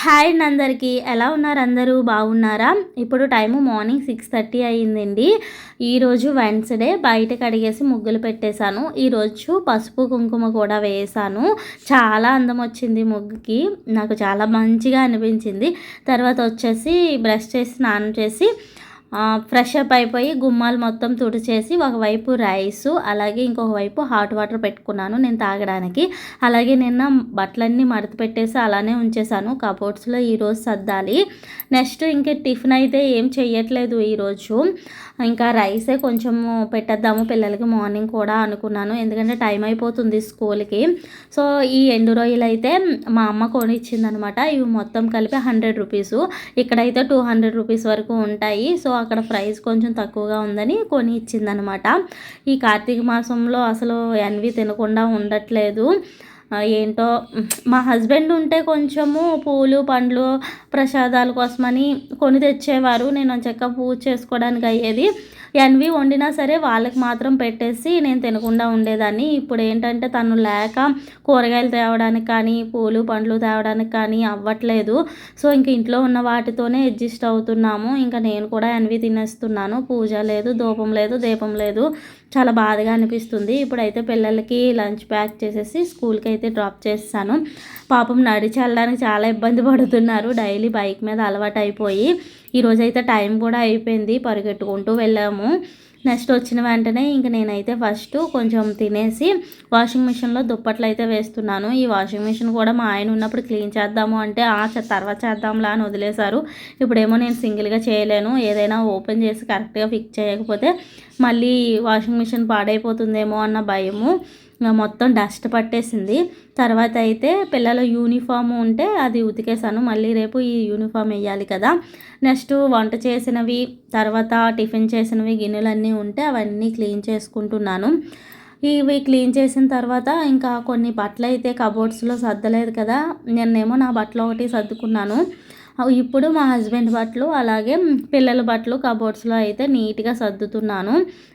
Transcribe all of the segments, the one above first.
Hi అండి అందరికీ ఎలా ఉన్నారు అందరూ బాగున్నారా? ఇప్పుడు టైము మార్నింగ్ సిక్స్ థర్టీ అయ్యిందండి. ఈరోజు వెన్స్డే. బయట కడిగేసి ముగ్గులు పెట్టేశాను. ఈరోజు పసుపు కుంకుమ కూడా వేసాను చాలా అందం వచ్చింది ముగ్గుకి. నాకు చాలా మంచిగా అనిపించింది. తర్వాత వచ్చేసి బ్రష్ చేసి స్నానం చేసి ఫ్రెష్ అప్ అయిపోయి గుమ్మాలు మొత్తం తుడిచేసి ఒకవైపు రైస్ అలాగే ఇంకొక వైపు హాట్ వాటర్ పెట్టుకున్నాను నేను తాగడానికి. అలాగే నిన్న బట్టలన్నీ మడత పెట్టేసి అలానే ఉంచేసాను కబోర్డ్స్లో ఈరోజు సర్దాలి. నెక్స్ట్ ఇంకా టిఫిన్ అయితే ఏం చెయ్యట్లేదు ఈరోజు ఇంకా రైసే కొంచెం పెట్టేద్దాము పిల్లలకి మార్నింగ్ కూడా అనుకున్నాను ఎందుకంటే టైం అయిపోతుంది స్కూల్కి సో ఈ ఎండు రొయ్యలు అయితే మా అమ్మ కొనిచ్చిందనమాట ఇవి మొత్తం కలిపి హండ్రెడ్ రూపీస్ ఇక్కడైతే టూ హండ్రెడ్ రూపీస్ వరకు ఉంటాయి. సో అక్కడ ప్రైస్ కొంచెం తక్కువగా ఉందని కొని ఇచ్చిందనమాట ఈ కార్తీక మాసంలో అసలు ఎన్వి తినకుండా ఉండట్లేదు. ఏంటో మా హస్బెండ్ ఉంటే కొంచెము పూలు పండ్లు ప్రసాదాల కోసమని కొని తెచ్చేవారు. నేను చక్కగా పూజ చేసుకోవడానికి అయ్యేది. ఎన్వి వండినా సరే వాళ్ళకి మాత్రం పెట్టేసి నేను తినకుండా ఉండేదాన్ని. ఇప్పుడు ఏంటంటే తను లేక కూరగాయలు తేవడానికి కానీ పూలు పండ్లు తేవడానికి కానీ అవ్వట్లేదు. సో ఇంక ఇంట్లో ఉన్న వాటితోనే అడ్జస్ట్ అవుతున్నాము. ఇంకా నేను కూడా ఎన్వి తినేస్తున్నాను. పూజ లేదు ధూపం లేదు దీపం లేదు. చాలా బాధగా అనిపిస్తుంది. ఇప్పుడైతే పిల్లలకి లంచ్ ప్యాక్ చేసేసి స్కూల్కి అయితే డ్రాప్ చేస్తాను. పాపం నడిచి వెళ్ళడానికి చాలా ఇబ్బంది పడుతున్నారు. డైలీ బైక్ మీద అలవాటు అయిపోయి ఈరోజైతే టైం కూడా అయిపోయింది పరిగెట్టుకుంటూ వెళ్ళాము. నెక్స్ట్ వచ్చిన వెంటనే ఇంక నేనైతే ఫస్ట్ కొంచెం తినేసి వాషింగ్ మిషన్లో దుప్పట్లు అయితే వేస్తున్నాను. ఈ వాషింగ్ మిషన్ కూడా మా ఆయన ఉన్నప్పుడు క్లీన్ చేద్దాము అంటే ఆ తర్వాత చేద్దాంలా అని వదిలేశారు. ఇప్పుడేమో నేను సింగిల్గా చేయలేను. ఏదైనా ఓపెన్ చేసి కరెక్ట్గా ఫిక్స్ చేయకపోతే మళ్ళీ వాషింగ్ మిషన్ పాడైపోతుందేమో అన్న భయము. మొత్తం డస్ట్ పట్టేసింది. తర్వాత అయితే పిల్లల యూనిఫామ్ ఉంటే అది ఉతికేసాను మళ్ళీ రేపు ఈ యూనిఫామ్ వేయాలి కదా. నెక్స్ట్ వంట చేసినవి తర్వాత టిఫిన్ చేసినవి గిన్నెలన్నీ ఉంటే అవన్నీ క్లీన్ చేసుకుంటున్నాను. ఇవి క్లీన్ చేసిన తర్వాత ఇంకా కొన్ని బట్టలు అయితే కబోర్డ్స్లో సర్దలేదు కదా. నిన్నేమో నా బట్టలు ఒకటి సర్దుకున్నాను. ఇప్పుడు మా హస్బెండ్ బట్టలు అలాగే పిల్లల బట్టలు కబోర్డ్స్లో అయితే నీట్గా సర్దుతున్నాను.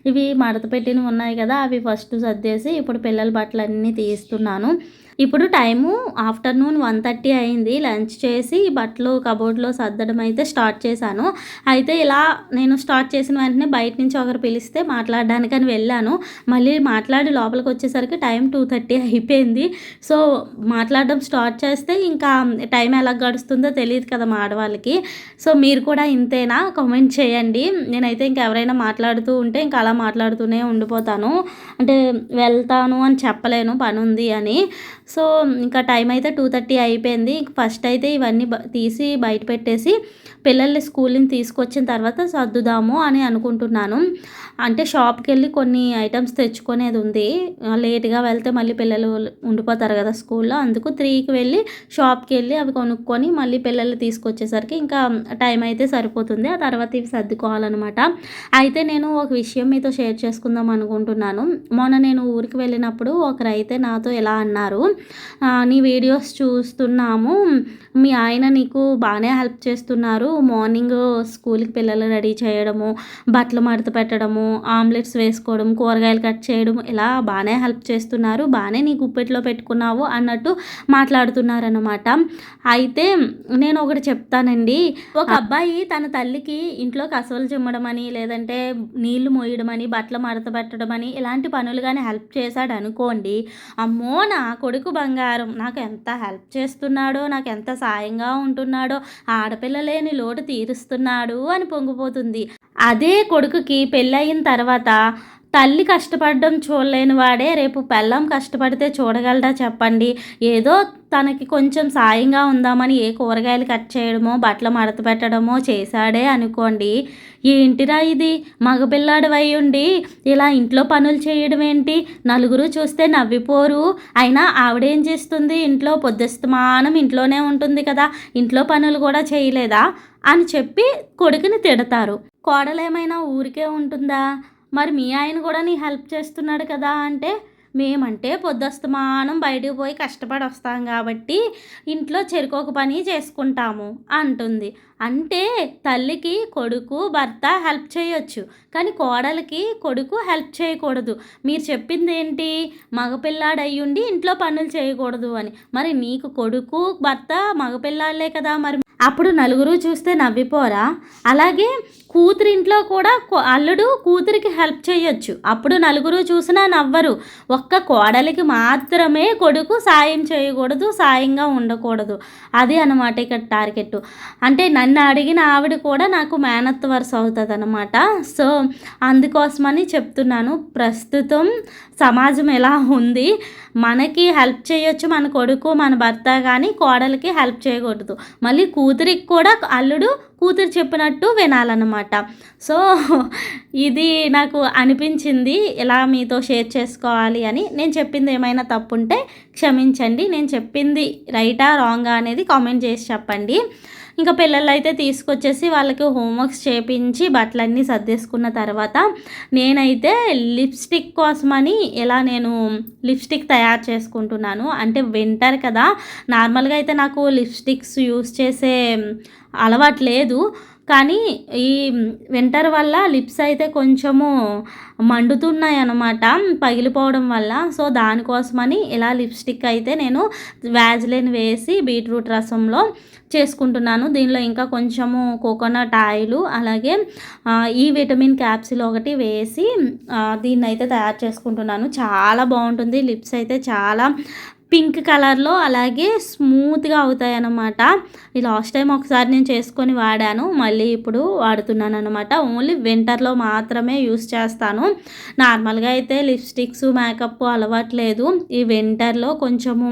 ఇవి మడత పెట్టినవి ఉన్నాయి కదా అవి ఫస్ట్ సర్దేసి ఇప్పుడు పిల్లల బట్టలు అన్నీ తీస్తున్నాను. ఇప్పుడు టైము ఆఫ్టర్నూన్ వన్ థర్టీ అయింది. లంచ్ చేసి బట్టలు కబోర్డ్లో సర్దడం అయితే స్టార్ట్ చేశాను. అయితే ఇలా నేను స్టార్ట్ చేసిన వెంటనే బయట నుంచి ఒకరు పిలిస్తే మాట్లాడడానికని అని వెళ్ళాను. మళ్ళీ మాట్లాడి లోపలికి వచ్చేసరికి టైం టూ థర్టీ అయిపోయింది. సో మాట్లాడడం స్టార్ట్ చేస్తే ఇంకా టైం ఎలా గడుస్తుందో తెలియదు కదా మా ఆడవాళ్ళకి. సో మీరు కూడా ఇంతేనా? కామెంట్ చేయండి. నేనైతే ఇంకెవరైనా మాట్లాడుతూ ఉంటే ఇంకా అలా మాట్లాడుతూనే ఉండిపోతాను. అంటే వెళ్తాను అని చెప్పలేను పని ఉంది అని. సో ఇంకా టైం అయితే టూ థర్టీ అయిపోయింది. ఫస్ట్ అయితే ఇవన్నీ తీసి బయట పెట్టేసి పిల్లల్ని స్కూల్ని తీసుకొచ్చిన తర్వాత సర్దుదాము అని అనుకుంటున్నాను. అంటే షాప్కి వెళ్ళి కొన్ని ఐటమ్స్ తెచ్చుకునేది ఉంది. లేట్గా వెళ్తే మళ్ళీ పిల్లలు ఉండిపోతారు కదా స్కూల్లో. అందుకు త్రీకి వెళ్ళి షాప్కి వెళ్ళి అవి కొనుక్కొని మళ్ళీ పిల్లలు తీసుకొచ్చేసరికి ఇంకా టైం అయితే సరిపోతుంది. ఆ తర్వాత ఇవి సర్దుకోవాలన్నమాట. అయితే నేను ఒక విషయం మీతో షేర్ చేసుకుందాం అనుకుంటున్నాను. మొన్న నేను ఊరికి వెళ్ళినప్పుడు ఒకరైతే నాతో ఎలా అన్నారు. నీ వీడియోస్ చూస్తున్నాము. మీ ఆయన నీకు బాగానే హెల్ప్ చేస్తున్నారు. మార్నింగ్ స్కూల్కి పిల్లలు రెడీ చేయడము బట్టలు మడత పెట్టడము ఆమ్లెట్స్ వేసుకోవడం కూరగాయలు కట్ చేయడం ఇలా బాగానే హెల్ప్ చేస్తున్నారు. బాగానే నీ గుప్పెట్లో పెట్టుకున్నావు అన్నట్టు మాట్లాడుతున్నారనమాట అయితే నేను ఒకటి చెప్తానండి. ఒక అబ్బాయి తన తల్లికి ఇంట్లో కసవలు చిమ్మడం అని లేదంటే నీళ్ళు మోయడం అని బట్టలు మడత పెట్టడం అని ఇలాంటి పనులు కానీ హెల్ప్ చేశాడు అనుకోండి అమ్మో నా కొడుకు బంగారం? నాకు ఎంత హెల్ప్ చేస్తున్నాడో నాకు ఎంత సాయంగా ఉంటున్నాడో ఆడపిల్ల లేని లోటు తీరుస్తున్నాడు అని పొంగిపోతుంది. అదే కొడుకుకి పెళ్ళయిన తర్వాత తల్లి కష్టపడడం చూడలేని వాడే రేపు పెళ్ళం కష్టపడితే చూడగలడా చెప్పండి. ఏదో తనకి కొంచెం సాయంగా ఉందామని ఏ కూరగాయలు కట్ చేయడమో బట్టలు మడత పెట్టడమో చేశాడే అనుకోండి. ఏంటిరా ఇది? మగపిల్లాడు ఉండి ఇలా ఇంట్లో పనులు చేయడం ఏంటి నలుగురు చూస్తే నవ్విపోరు. అయినా ఆవిడేం చేస్తుంది? ఇంట్లో పొద్దుస్తమానం ఇంట్లోనే ఉంటుంది కదా ఇంట్లో పనులు కూడా చేయలేదా? అని చెప్పి కొడుకుని తిడతారు. కోడలేమైనా ఊరికే ఉంటుందా? మరి మీ ఆయన కూడా నీ హెల్ప్ చేస్తున్నాడు కదా అంటే మేమంటే పొద్దుస్తమానం బయటకు పోయి కష్టపడి వస్తాం కాబట్టి ఇంట్లో చెరుకోక పని చేసుకుంటాము అంటుంది. అంటే తల్లికి కొడుకు భర్త హెల్ప్ చేయొచ్చు. కానీ కోడలికి కొడుకు హెల్ప్ చేయకూడదు. మీరు చెప్పింది ఏంటి మగపిల్లాడయ్యుండి ఇంట్లో పనులు చేయకూడదు అని. మరి నీకు కొడుకు భర్త మగపిల్లాళ్ళే కదా మరి. అప్పుడు నలుగురు చూస్తే నవ్విపోరా? అలాగే కూతురింట్లో కూడా అల్లుడు కూతురికి హెల్ప్ చేయొచ్చు. అప్పుడు నలుగురు చూసినా నవ్వరు. ఒక్క కోడలికి మాత్రమే కొడుకు సాయం చేయకూడదు సాయంగా ఉండకూడదు. అది అనమాట ఇక్కడ టార్గెట్ అంటే నన్ను అడిగిన ఆవిడ కూడా నాకు మేనత్ వరుస అవుతుంది అనమాట సో అందుకోసమని చెప్తున్నాను. ప్రస్తుతం సమాజం ఎలా ఉంది? మనకి హెల్ప్ చేయొచ్చు మన కొడుకు మన భర్త కానీ కోడలికి హెల్ప్ చేయకూడదు. మళ్ళీ కూతురికి కూడా అల్లుడు కూతురు చెప్పినట్టు వినాలన్నమాట. సో ఇది నాకు అనిపించింది. ఇలా మీతో షేర్ చేసుకోవాలి అని నేను చెప్పింది ఏమైనా తప్పుంటే క్షమించండి. నేను చెప్పింది రైటా రాంగా అనేది కామెంట్ చేసి చెప్పండి. ఇంకా పిల్లలు అయితే తీసుకొచ్చేసి వాళ్ళకి హోంవర్క్స్ చేపించి బట్టలన్నీ సర్దేసుకున్న తర్వాత నేనైతే లిప్స్టిక్ కోసమని ఇలా నేను లిప్స్టిక్ తయారు చేసుకుంటున్నాను. అంటే వింటర్ కదా నార్మల్గా అయితే నాకు లిప్స్టిక్స్ యూస్ చేసే అలవాటు లేదు. కానీ ఈ వింటర్ వల్ల లిప్స్ అయితే కొంచెము మండుతున్నాయి అనమాట పగిలిపోవడం వల్ల. సో దానికోసమని ఇలా లిప్స్టిక్ అయితే నేను వ్యాజ్లైన్ వేసి బీట్రూట్ రసంలో చేసుకుంటున్నాను. దీనిలో ఇంకా కొంచెము కోకోనట్ ఆయిల్ అలాగే ఈ విటమిన్ క్యాప్సిల్ ఒకటి వేసి దీన్ని అయితే తయారు చేసుకుంటున్నాను. చాలా బాగుంటుంది. లిప్స్ అయితే చాలా పింక్ కలర్లో అలాగే స్మూత్గా అవుతాయి అన్నమాట ఈ లాస్ట్ టైం ఒకసారి నేను చేసుకొని వాడాను మళ్ళీ ఇప్పుడు వాడుతున్నాను అనమాట ఓన్లీ వింటర్లో మాత్రమే యూస్ చేస్తాను. నార్మల్గా అయితే లిప్స్టిక్స్ మేకప్ అలవాట్లేదు. ఈ వింటర్లో కొంచెము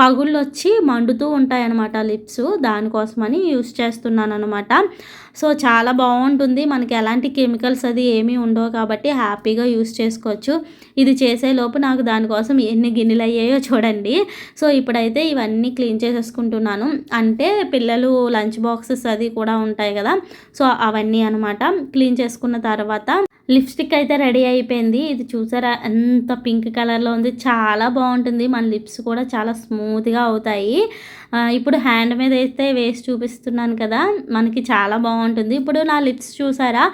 పగుళ్ళు వచ్చి మండుతూ ఉంటాయి అనమాట లిప్స్. దానికోసమని యూస్ చేస్తున్నాను అనమాట సో చాలా బాగుంటుంది. మనకి ఎలాంటి కెమికల్స్ అది ఏమీ ఉండవు కాబట్టి హ్యాపీగా యూస్ చేసుకోవచ్చు. ఇది చేసేలోపు నాకు దానికోసం ఎన్ని గిన్నెలు అయ్యాయో చూడండి. సో ఇప్పుడైతే ఇవన్నీ క్లీన్ చేసేసుకుంటున్నాను. అంటే పిల్లలు లంచ్ బాక్సెస్ అది కూడా ఉంటాయి కదా. సో అవన్నీ అనమాట క్లీన్ చేసుకున్న తర్వాత లిప్స్టిక్ అయితే రెడీ అయిపోయింది. ఇది చూసారా? ఎంత పింక్ కలర్లో ఉంది. చాలా బాగుంటుంది. మన లిప్స్ కూడా చాలా స్మూత్గా అవుతాయి. ఇప్పుడు హ్యాండ్ మీద అయితే వేసి చూపిస్తున్నాను కదా. మనకి చాలా బాగుంటుంది. ఇప్పుడు నా లిప్స్ చూసారా?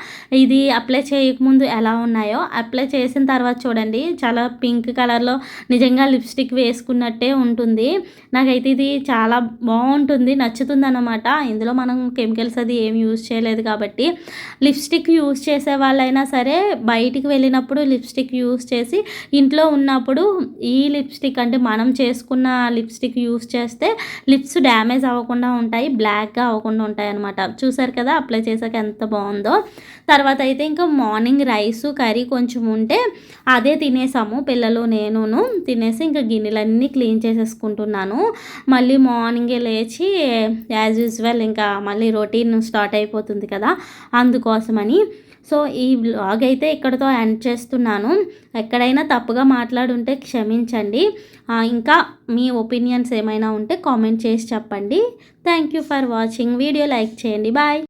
ఇది అప్లై చేయకముందు ఎలా ఉన్నాయో. అప్లై చేసిన తర్వాత చూడండి. చాలా పింక్ కలర్లో నిజంగా లిప్స్టిక్ వేసుకున్నట్టే ఉంటుంది. నాకైతే ఇది చాలా బాగుంటుంది. నచ్చుతుంది అనమాట ఇందులో మనం కెమికల్స్ అది ఏమి యూజ్ చేయలేదు కాబట్టి. లిప్స్టిక్ యూజ్ చేసే వాళ్ళైనా సరే సరే బయటికి వెళ్ళినప్పుడు లిప్స్టిక్ యూజ్ చేసి ఇంట్లో ఉన్నప్పుడు ఈ లిప్స్టిక్ అంటే మనం చేసుకున్న లిప్స్టిక్ యూస్ చేస్తే లిప్స్ డ్యామేజ్ అవ్వకుండా ఉంటాయి బ్లాక్గా అవ్వకుండా ఉంటాయి అనమాట చూసారు కదా అప్లై చేసాక ఎంత బాగుందో. తర్వాత అయితే ఇంకా మార్నింగ్ రైస్ కర్రీ కొంచెం ఉంటే అదే తినేసాము పిల్లలు నేనును. తినేసి ఇంకా గిన్నెలన్నీ క్లీన్ చేసేసుకుంటున్నాను. మళ్ళీ మార్నింగే లేచి యాజ్ యూజువల్ ఇంకా మళ్ళీ రొటీన్ స్టార్ట్ అయిపోతుంది కదా అందుకోసమని సో ఈ బ్లాగ్ అయితే ఇక్కడతో ఎండ్ చేస్తున్నాను. ఎక్కడైనా తప్పుగా మాట్లాడుంటే క్షమించండి. ఇంకా మీ ఒపీనియన్స్ ఏమైనా ఉంటే కామెంట్ చేసి చెప్పండి. Thank you for watching video like చేయండి. బాయ్